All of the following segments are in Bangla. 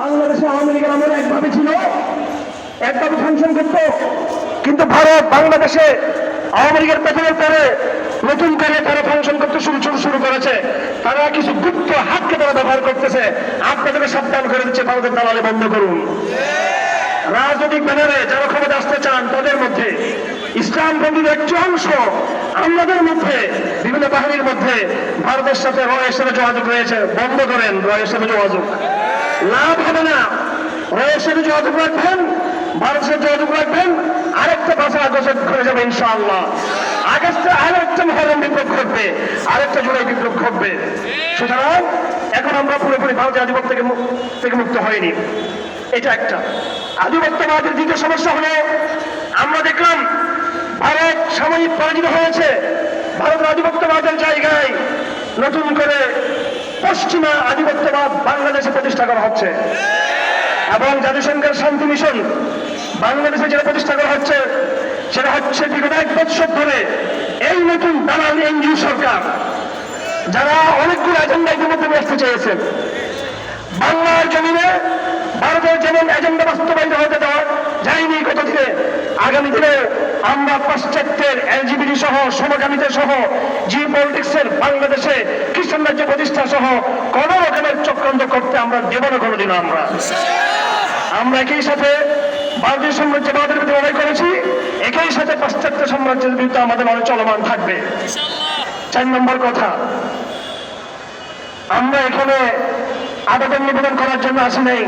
বাংলাদেশে আওয়ামী লীগের আমল একভাবে ছিল। একভাবে ফাংশন করত। কিন্তু ভারত বাংলাদেশে আওয়ামী লীগের পেছনের পরে নতুন করে তারা ফাংশন করতে শুরু শুরু শুরু করেছে। তারা কিছু গুপ্ত হাতকে তারা ব্যবহার করতেছে। আপনাদেরকে সাবধান করে দিচ্ছে ভারতের দালালে বন্ধ করুন। রাজনৈতিক ব্যানারে যারা ক্ষমতা আসতে চান, তাদের মধ্যে ইসলাম বন্ধুদের একটি অংশ আমাদের মধ্যে, বিভিন্ন বাহিনীর মধ্যে ভারতের সাথে রয়ের সাথে যোগাযোগ রয়েছে। বন্ধ করেন রয়ের সাথে যোগাযোগ। লাভ হবে না। সাথে যোগাযোগ রাখবেন ভারতের সাথে যোগাযোগ রাখবেন, আরেকটা ভাষা আগস্ট করে যাবে ইনশাআল্লাহ। আগস্টে আরেকটা মহরম বিপ্লব ঘটবে, আরেকটা জুলাই বিপ্লব ঘটবে। সুতরাং এখন আমরা পুরোপুরি ভারতীয় আধিপত্য থেকে থেকে মুক্ত হয়নি। এটা একটা। আধিপত্যবাদের দ্বিতীয় সমস্যা হলো, আমরা দেখলাম ভারত সাময়িক পরাজিত হয়েছে। ভারতের আধিপত্যবাদের জায়গায় নতুন করে পশ্চিমা আধিপত্যবাদ বাংলাদেশে প্রতিষ্ঠা করা হচ্ছে। এবং জাতিসংঘের শান্তি মিশন বাংলাদেশে যেটা প্রতিষ্ঠা করা হচ্ছে, সেটা হচ্ছে বিগত এক বছর ধরে এই নতুন দালাল এনজিও সরকার, যারা অনেকগুলো এজেন্ডা ইতিমধ্যে আসতে চেয়েছেন বাংলার জমিনে ভারতের যেমন এজেন্ডা বাস্তবায়িত হতে দেওয়া যায়নি গত দিনে আগামী দিনে আমরা পাশ্চাত্যের এলজিবিটি সহ, সমকামিতা সহ জিও পলিটিক্সের বাংলাদেশে খ্রিস্টান রাজ্য প্রতিষ্ঠা সহ কোন রকমের চক্রান্ত করতে আমরা দেব না কোনোদিনও আমরা। আমরা একই সাথে ভারতীয় সাম্রাজ্যবাদের বিরুদ্ধে লড়াই করেছি, একই সাথে পাশ্চাত্য সাম্রাজ্যের বিরুদ্ধে আমাদের লড়াই চলমান থাকবে। চার নম্বর কথা, আমরা এখানে আবেদন নিবেদন করার জন্য আসি নাই।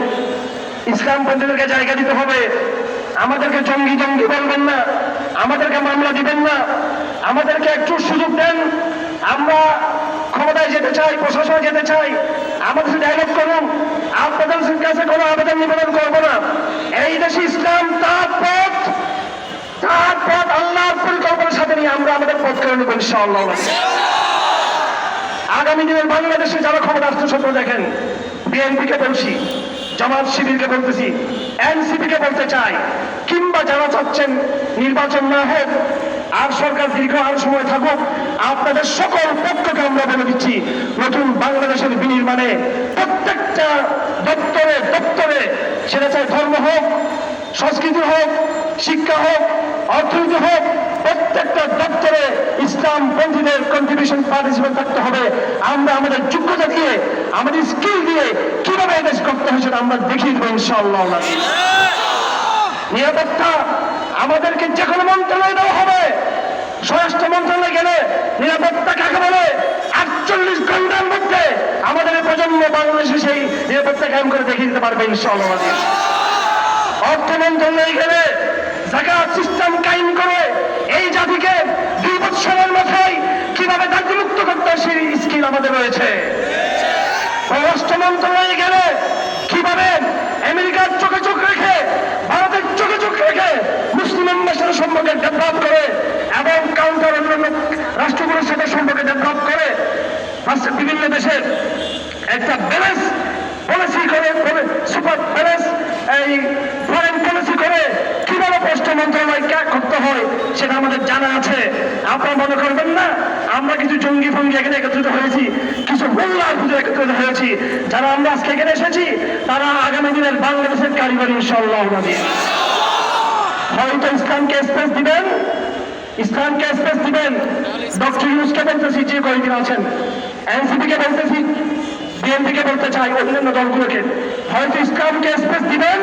ইসলাম পন্থীদেরকে জায়গা দিতে হবে। আমাদেরকে জঙ্গি জঙ্গি বলবেন না। আমাদেরকে মামলা দিবেন না। আমাদেরকে একটু সুযোগ দেন। আমরা ক্ষমতায় যেতে চাই, প্রশাসনে যেতে চাই। আমাদের ডায়লগ করুন। আপনাদের কাছে কোনো আবেদন নিবেদন করব না। এই দেশে ইসলাম, তার পথ তার পথ আল্লাহর পরিকল্পনার সাথে নিয়ে আমরা আমাদের পথ করে নেব ইনশাআল্লাহ আগামী দিনের বাংলাদেশে যারা ক্ষমতা আসতে স্বপ্ন দেখেন, বিএনপিকে বলছি জামাত শিবিরকে বলতেছি এনসিপি কে বলতে চাই। কিংবা যারা চাচ্ছেন নির্বাচন না হোক, আর সরকার দীর্ঘ আর সময় থাকুক, আপনাদের সকল পক্ষকে আমরা বলে দিচ্ছি, নতুন বাংলাদেশের বিনির্মাণে প্রত্যেকটা দপ্তরে দপ্তরে সেটা চাই ধর্ম হোক, সংস্কৃতি হোক, শিক্ষা হোক, অর্থনীতি হোক, প্রত্যেকটা দপ্তরে ইসলাম পন্থীদের কন্ট্রিবিউশন পার্টিসিপেট থাকতে হবে। আমরা আমাদের যোগ্যতা দিয়ে, আমাদের স্কিল দিয়ে কীভাবে এদেশ করতে হয় সেটা আমরা দেখিয়ে দেবো নিরাপত্তা আমাদেরকে যে কোনো মন্ত্রণালয় দেওয়া হবে। স্বরাষ্ট্র মন্ত্রণালয় গেলে নিরাপত্তা কাকে বলে আটচল্লিশ ঘণ্টার মধ্যে আমাদের প্রজন্ম বাংলাদেশে সেই নিরাপত্তা কায়েম করে দেখিয়ে দিতে পারবে ইনশাআল্লাহ। অর্থ মন্ত্রণালয় গেলে জাকাত সিস্টেম কায়েম করে এই জাতিকে দুই বছরের মাথায় কীভাবে দারিদ্রমুক্ত করতে সেই স্কিল আমাদের রয়েছে। পররাষ্ট্র মন্ত্রণালয়ে গেলে কীভাবে আমেরিকার চোখে চোখ রেখে, ভারতের চোখে চোখ রেখে মুসলিম অ্যাম্বাসেডার সম্পর্কে ডেভেলপ করে এবং কাউন্টার অন্যান্য রাষ্ট্রগুলোর সাথে সম্পর্কে ডেভেলপ করে বিভিন্ন দেশের একটা ব্যালেন্স পলিসি করে, সুপার ব্যালেন্স এই ফরেন পলিসি করে কীভাবে পররাষ্ট্র মন্ত্রণালয় ত্যাগ করতে হয় সেটা আমাদের জানা আছে। আপনারা মনে করবেন না, আমরা কিছু জঙ্গি ফঙ্গি এখানে একত্রিত হয়েছি, কিছু পুজো একত্রিত হয়েছি। যারা আমরা আজকে এখানে এসেছি, তারা আগামী দিনের বাংলাদেশের কারিগরি ইনশাল্লাহ হয়তো ইসলামকে স্পেস দিবেন, ইসলামকে স্পেস দিবেন। ডক্টর ইউনুসকে বলতেছি, যে কয়েকদিন আছেন এনসিপি কে বলতেছি বলতে চাই অন্যান্য দলগুলোকে। হয়তো ইসলামকে স্পেস দিবেন,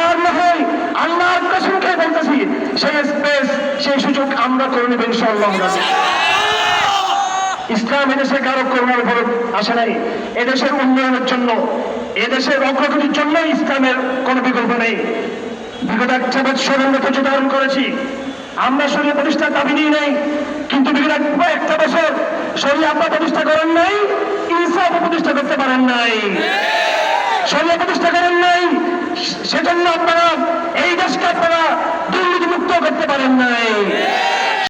আর না হয় আল্লাহর কসমকে বলতেছি সেই স্পেস সেই সুযোগ আমরা করে নেবেন ইসলাম এদেশে কারও করোনার উপর আসে নাই। এদেশের উন্নয়নের জন্য, এদেশের অগ্রগতির জন্য ইসলামের কোনো বিকল্প নেই। বিগত একটা বছর আমরা ধৈর্য ধারণ করেছি, আমরা শরীর প্রতিষ্ঠার দাবি নিয়ে নেই, কিন্তু বিগত একটা বছর শরীর আপনার প্রতিষ্ঠা করেন নাই, ইনসাফ প্রতিষ্ঠা করতে পারেন নাই। শরীর প্রতিষ্ঠা করেন নাই, সেজন্য আপনারা এই দেশকে আপনারা দুর্নীতি মুক্ত করতে পারেন নাই।